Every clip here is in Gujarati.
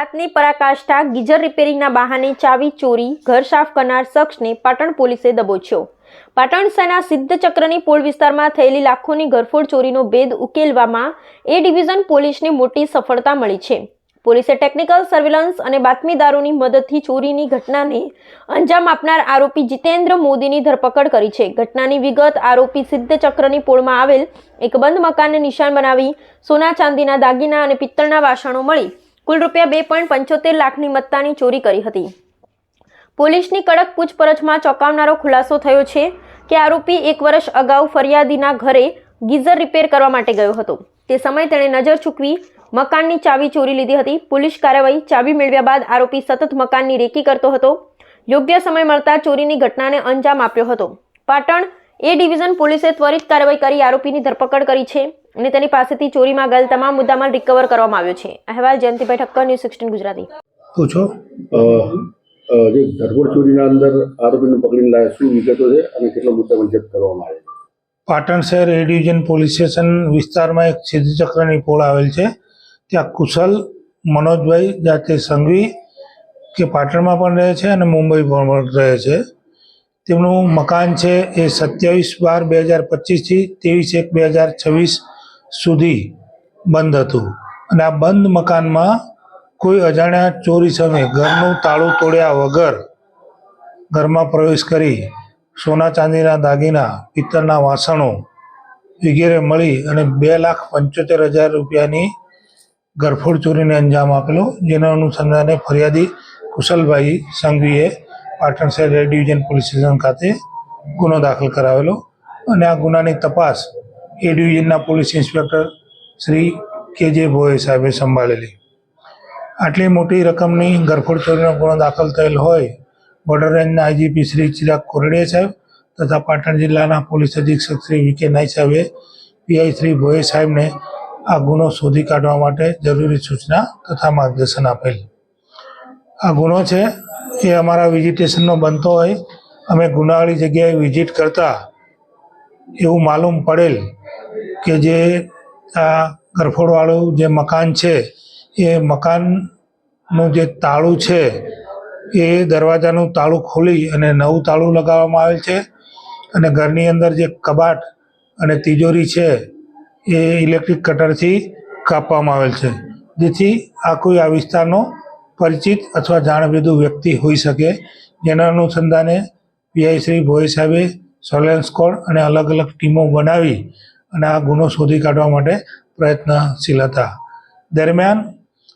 વાતની પરાકાષ્ઠા, ગીઝર રિપેરિંગના બહાને ચાવી, ચોરી, ઘર સાફ કરનાર શખ્સને પાટણ પોલીસે દબોચ્યો. પાટણ સેના સિદ્ધ ચક્રની પોળ વિસ્તારમાં થયેલી લાખોની ઘરફોડ ચોરીનો ભેદ ઉકેલવામાં એ ડિવિઝન પોલીસને મોટી સફળતા મળી છે. પોલીસે ટેકનિકલ સર્વેલન્સ અને બાતમીદારોની મદદથી ચોરીની ઘટનાને અંજામ આપનાર આરોપી જીતેન્દ્ર મોદીની ધરપકડ કરી છે. ઘટનાની વિગત આરોપી સિદ્ધ ચક્રની પોળમાં આવેલ એક બંધ મકાનને નિશાન બનાવી સોના ચાંદીના દાગીના અને પિત્તળના વાસણો મળી કુલ રૂપિયા બે પોઈન્ટ પંચોતેર લાખની મત્તાની ચોરી કરી હતી. પોલીસની કડક પૂછપરછમાં ચોંકાવનારો ખુલાસો થયો છે કે આરોપી એક વર્ષ અગાઉ ફરિયાદીના ઘરે ગીઝર રિપેર કરવા માટે ગયો હતો. તે સમયે તેણે નજર ચૂકવી મકાનની ચાવી ચોરી લીધી હતી. પોલીસ કાર્યવાહી ચાવી મેળવ્યા બાદ આરોપી સતત મકાનની રેકી કરતો હતો. યોગ્ય સમય મળતા ચોરીની ઘટનાને અંજામ આપ્યો હતો. પાટણ એ ડિવિઝન પોલીસે ત્વરિત કાર્યવાહી કરી આરોપીની ધરપકડ કરી છે અને તેની પાસેથી ચોરીમાં ગયેલ તમામ મુદ્દામાલ રિકવર કરવામાં આવ્યો છે. અહેવાલ જયંતિભાઈ ઠક્કર ન્યૂઝ સિક્સટીન ગુજરાતી. પૂછો જે ધરપકડ ચોરીના અંદર આરોપીને પકડીને લાયા શું વિગતો છે અને કેટલો મુદ્દામાલ જપ્ત કરવામાં આવ્યો? પાટણ શહેર એ ડિવિઝન પોલીસ સ્ટેશન વિસ્તારમાં એક સિદ્ધિચક્રની પોળ આવેલ છે. ત્યાં કુશલ મનોજભાઈ જાતે સંઘવી કે પાટણમાં પણ રહે છે અને મુંબઈ પણ રહે છે. તેમનું મકાન છે એ સત્યાવીસ બાર બે હજાર પચીસથી ત્રેવીસ એક બે હજાર છવ્વીસ સુધી બંધ હતું. અને આ બંધ મકાનમાં કોઈ અજાણ્યા ચોરી સામે ઘરનું તાળું તોડ્યા વગર ઘરમાં પ્રવેશ કરી સોના ચાંદીના દાગીના, પિત્તળના વાસણો વગેરે મળી અને બે લાખ પંચોતેર હજાર રૂપિયાની ગરફોડ ચોરીને અંજામ આપેલો. જેના અનુસંધાને ફરિયાદી કુશલભાઈ સંઘવીએ પાટણ શહેર ડિવિઝન પોલીસ સ્ટેશન ખાતે ગુનો દાખલ કરાવેલો અને આ ગુનાની તપાસ A ડિવિઝનના police inspector Shri K J Bhoye સાહેબે સંભાળેલી. આટલી મોટી રકમની ગરફોડ ચોરીનો ગુનો દાખલ થયેલ હોય, બોર્ડર રેન્જના આઈજીપી શ્રી ચિરાગ કોરડે સાહેબ તથા પાટણ જિલ્લાના પોલીસ અધિક્ષક શ્રી વી કે નાઈ સાહેબે પીઆઈ શ્રી ભોએ સાહેબને આ ગુનો શોધી કાઢવા માટે જરૂરી સૂચના તથા માર્ગદર્શન આપેલ. આ ગુનો છે એ અમારા વિઝિટેશનનો બનતો હોય, અમે ગુનાવાળી જગ્યાએ વિઝિટ કરતા, એવું માલુમ પડેલ કે જે આ ગરફોડવાળું જે મકાન છે, એ મકાનનું જે તાળું છે, એ દરવાજાનું તાળું ખોલી અને નવું તાળું લગાવવામાં આવેલ છે. અને ઘરની અંદર જે કબાટ અને તિજોરી છે, એ ઇલેક્ટ્રિક કટરથી કાપવામાં આવેલ છે. જેથી આ કોઈ આ વિસ્તારનો પરિચિત અથવા જાણભેદુ વ્યક્તિ હોઈ શકે. જેના અનુસંધાને પીઆઈ શ્રી ભોઈ સાહેબે સર્વેલન્સ સ્કોડ અને અલગ અલગ ટીમો બનાવી અને આ ગુનો શોધી કાઢવા માટે પ્રયત્નશીલ હતા. દરમિયાન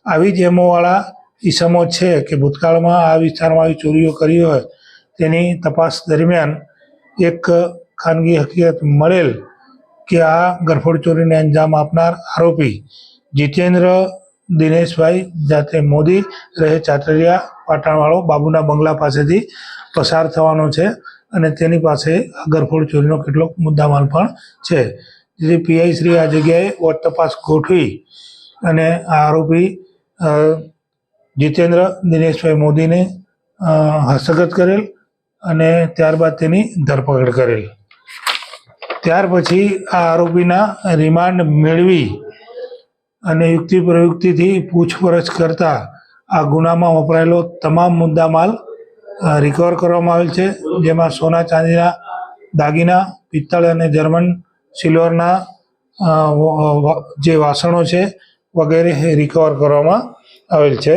આવી જ એમોવાળા ઈસમો છે કે ભૂતકાળમાં આ વિસ્તારમાં આવી ચોરીઓ કરી હોય, તેની તપાસ દરમિયાન એક ખાનગી હકીકત મળેલ કે આ ગરફોડ ચોરીને અંજામ આપનાર આરોપી જીતેન્દ્ર દિનેશભાઈ જાતે મોદી રહે ચાતરિયા પાટણવાળો, બાબુના બંગલા પાસેથી પસાર થવાનો છે અને તેની પાસે ગરફોડ ચોરીનો કેટલોક મુદ્દામાલ પણ છે. જેથી પીઆઈ શ્રી આ જગ્યાએ વોટ તપાસ ગોઠવી અને આ આરોપી જીતેન્દ્ર દિનેશભાઈ મોદીને હસ્તગત કરેલ અને ત્યારબાદ તેની ધરપકડ કરેલ. ત્યાર પછી આ આરોપીના રિમાન્ડ મેળવી અને યુક્તિ પ્રયુક્તિથી પૂછપરછ કરતા આ ગુનામાં વપરાયેલો તમામ મુદ્દામાલ માલ રિકવર કરવામાં આવેલ છે, જેમાં સોના ચાંદીના દાગીના, પિત્તળ અને જર્મન સિલ્વરના જે વાસણો છે વગેરે રિકવર કરવામાં આવેલ છે.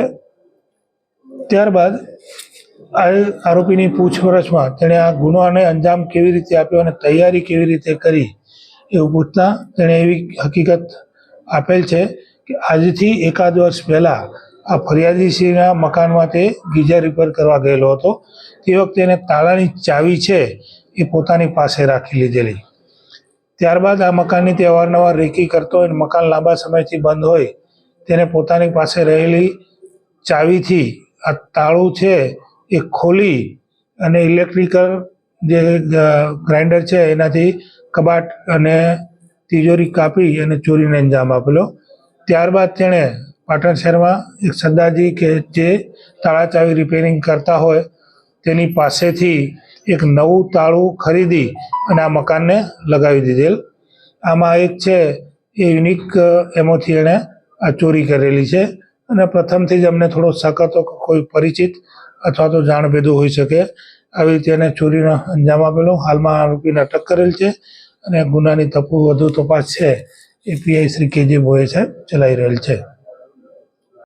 ત્યારબાદ આરોપીની પૂછપરછમાં તેણે આ ગુનાને અંજામ કેવી રીતે આપ્યો અને તૈયારી કેવી રીતે કરી એવું પૂછતા તેણે એવી હકીકત આપેલ છે કે આજથી એકાદ વર્ષ પહેલાં આ ફરિયાદીશ્રીના મકાનમાં તે ગીઝર રિપેર કરવા ગયેલો હતો. તે વખતે એને તાળાની ચાવી છે એ પોતાની પાસે રાખી લીધેલી. ત્યારબાદ આ મકાનની તે અવારનવાર રેકી કરતો હોય મકાન લાંબા સમયથી બંધ હોય, તેને પોતાની પાસે રહેલી ચાવીથી આ તાળું છે એ ખોલી અને ઇલેક્ટ્રિકલ જે ગ્રાઇન્ડર છે એનાથી કબાટ અને તિજોરી કાપી અને ચોરીને અંજામ આપેલો. ત્યારબાદ તેણે પાટણ શહેરમાં એક સરદારજી કે જે તાળા ચાવી રિપેરિંગ કરતા હોય, તેની પાસેથી એક નવું તાળું ખરીદી અને આ મકાનને લગાવી દીધેલ. આમાં એક છે, એ યુનિક એમાંથી એણે આ ચોરી કરેલી છે અને પ્રથમથી જ અમને થોડો શક હતો કે કોઈ પરિચિત અથવા તો જાણભેદું હોઈ શકે. આવી રીતે એને ચોરીનો અંજામ આપેલો. હાલમાં આરોપીને અટક કરેલ છે અને ગુનાની તપુ વધુ તપાસ છે. એ પીઆઈ શ્રી કેજે બોએ સાહેબ ચલાવી રહેલ છે.